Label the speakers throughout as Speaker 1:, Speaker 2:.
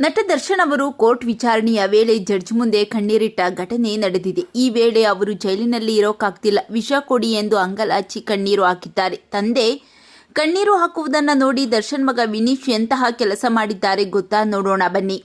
Speaker 1: ನಟ ದರ್ಶನ್ ಅವರು ಕೋರ್ಟ್ ವಿಚಾರಣೆಯ ವೇಳೆ ಜಡ್ಜ್ ಮುಂದೆ ಕಣ್ಣೀರಿಟ್ಟ ಘಟನೆ ನಡೆದಿದೆ. ಈ ವೇಳೆ ಅವರು ಜೈಲಿನಲ್ಲಿ ಇರೋಕ್ಕಾಗ್ತಿಲ್ಲ ವಿಷ ಕೊಡಿ ಎಂದು ಅಂಗಲಾಚಿ ಕಣ್ಣೀರು ಹಾಕಿದ್ದಾರೆ. ತಂದೆ, ಕಣ್ಣೀರು ಹಾಕುವುದನ್ನು ನೋಡಿ ದರ್ಶನ್ ಮಗ ವಿನೀಶ್ ಎಂತಹ ಕೆಲಸ ಮಾಡಿದ್ದಾರೆ ಗೊತ್ತಾ? ನೋಡೋಣ, ಬನ್ನಿ.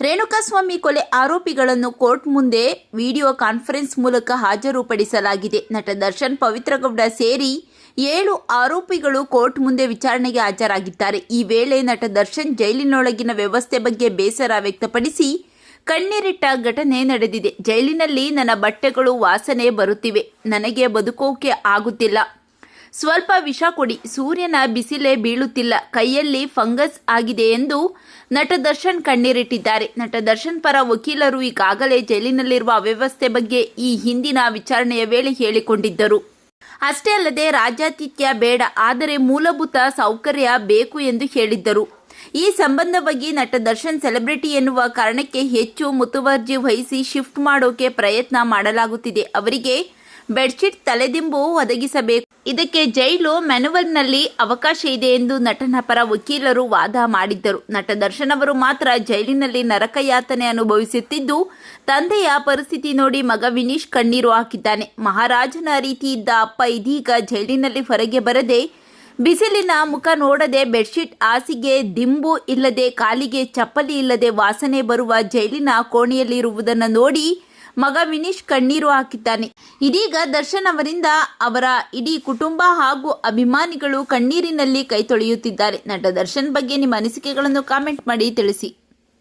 Speaker 1: ರೇಣುಕಾಸ್ವಾಮಿ ಕೊಲೆ ಆರೋಪಿಗಳನ್ನು ಕೋರ್ಟ್ ಮುಂದೆ ವಿಡಿಯೋ ಕಾನ್ಫರೆನ್ಸ್ ಮೂಲಕ ಹಾಜರುಪಡಿಸಲಾಗಿದೆ. ನಟ ದರ್ಶನ್ ಪವಿತ್ರಗೌಡ ಸೇರಿ ಏಳು ಆರೋಪಿಗಳು ಕೋರ್ಟ್ ಮುಂದೆ ವಿಚಾರಣೆಗೆ ಹಾಜರಾಗಿದ್ದಾರೆ. ಈ ವೇಳೆ ನಟ ದರ್ಶನ್ ಜೈಲಿನೊಳಗಿನ ವ್ಯವಸ್ಥೆ ಬಗ್ಗೆ ಬೇಸರ ವ್ಯಕ್ತಪಡಿಸಿ ಕಣ್ಣೀರಿಟ್ಟ ಘಟನೆ ನಡೆದಿದೆ. ಜೈಲಿನಲ್ಲಿ ನನ್ನ ಬಟ್ಟೆಗಳು ವಾಸನೆ ಬರುತ್ತಿವೆ. ನನಗೆ ಬದುಕೋಕೆ ಆಗುತ್ತಿಲ್ಲ. ಸ್ವಲ್ಪ ವಿಷ ಕೊಡಿ. ಸೂರ್ಯನ ಬಿಸಿಲೇ ಬೀಳುತ್ತಿಲ್ಲ. ಕೈಯಲ್ಲಿ ಫಂಗಸ್ ಆಗಿದೆ ಎಂದು ನಟ ದರ್ಶನ್ ಕಣ್ಣೀರಿಟ್ಟಿದ್ದಾರೆ. ನಟ ದರ್ಶನ್ ಪರ ವಕೀಲರು ಈಗಾಗಲೇ ಜೈಲಿನಲ್ಲಿರುವ ಅವ್ಯವಸ್ಥೆ ಬಗ್ಗೆ ಈ ಹಿಂದಿನ ವಿಚಾರಣೆಯ ವೇಳೆ ಹೇಳಿಕೊಂಡಿದ್ದರು. ಅಷ್ಟೇ ಅಲ್ಲದೆ ರಾಜ್ಯಾತಿಥ್ಯ ಬೇಡ, ಆದರೆ ಮೂಲಭೂತ ಸೌಕರ್ಯ ಬೇಕು ಎಂದು ಹೇಳಿದ್ದರು. ಈ ಸಂಬಂಧವಾಗಿ ನಟ ದರ್ಶನ್ ಸೆಲೆಬ್ರಿಟಿ ಎನ್ನುವ ಕಾರಣಕ್ಕೆ ಹೆಚ್ಚು ಮುತುವರ್ಜಿ ವಹಿಸಿ ಶಿಫ್ಟ್ ಮಾಡೋಕೆ ಪ್ರಯತ್ನ ಮಾಡಲಾಗುತ್ತಿದೆ. ಅವರಿಗೆ ಬೆಡ್ಶೀಟ್ ತಲೆದಿಂಬು ಒದಗಿಸಬೇಕು. ಇದಕ್ಕೆ ಜೈಲು ಮೆನುವಲ್ನಲ್ಲಿ ಅವಕಾಶ ಇದೆ ಎಂದು ನಟನ ಪರ ವಕೀಲರು ವಾದ ಮಾಡಿದ್ದರು. ನಟ ದರ್ಶನ್ ಅವರು ಮಾತ್ರ ಜೈಲಿನಲ್ಲಿ ನರಕಯಾತನೆ ಅನುಭವಿಸುತ್ತಿದ್ದು, ತಂದೆಯ ಪರಿಸ್ಥಿತಿ ನೋಡಿ ಮಗ ವಿನೀಶ್ ಕಣ್ಣೀರು ಹಾಕಿದ್ದಾನೆ. ಮಹಾರಾಜನ ರೀತಿ ಇದ್ದ ಅಪ್ಪ ಇದೀಗ ಜೈಲಿನಲ್ಲಿ ಹೊರಗೆ ಬರದೆ, ಬಿಸಿಲಿನ ಮುಖ ನೋಡದೆ ಬೆಡ್ಶೀಟ್ ಹಾಸಿಗೆ, ದಿಂಬು ಇಲ್ಲದೆ ಕಾಲಿಗೆ ಚಪ್ಪಲಿ ಇಲ್ಲದೆ ವಾಸನೆ ಬರುವ ಜೈಲಿನ ಕೋಣೆಯಲ್ಲಿರುವುದನ್ನು ನೋಡಿ ಮಗ ವಿನೀಶ್ ಕಣ್ಣೀರು ಹಾಕಿದ್ದಾನೆ. ಇದೀಗ ದರ್ಶನ್ ಅವರಿಂದ ಅವರ ಇಡೀ ಕುಟುಂಬ ಹಾಗೂ ಅಭಿಮಾನಿಗಳು ಕಣ್ಣೀರಿನಲ್ಲಿ ಕೈ ತೊಳೆಯುತ್ತಿದ್ದಾರೆ. ನಟ ದರ್ಶನ್ ಬಗ್ಗೆ ನಿಮ್ಮ ಅನಿಸಿಕೆಗಳನ್ನು ಕಾಮೆಂಟ್ ಮಾಡಿ ತಿಳಿಸಿ.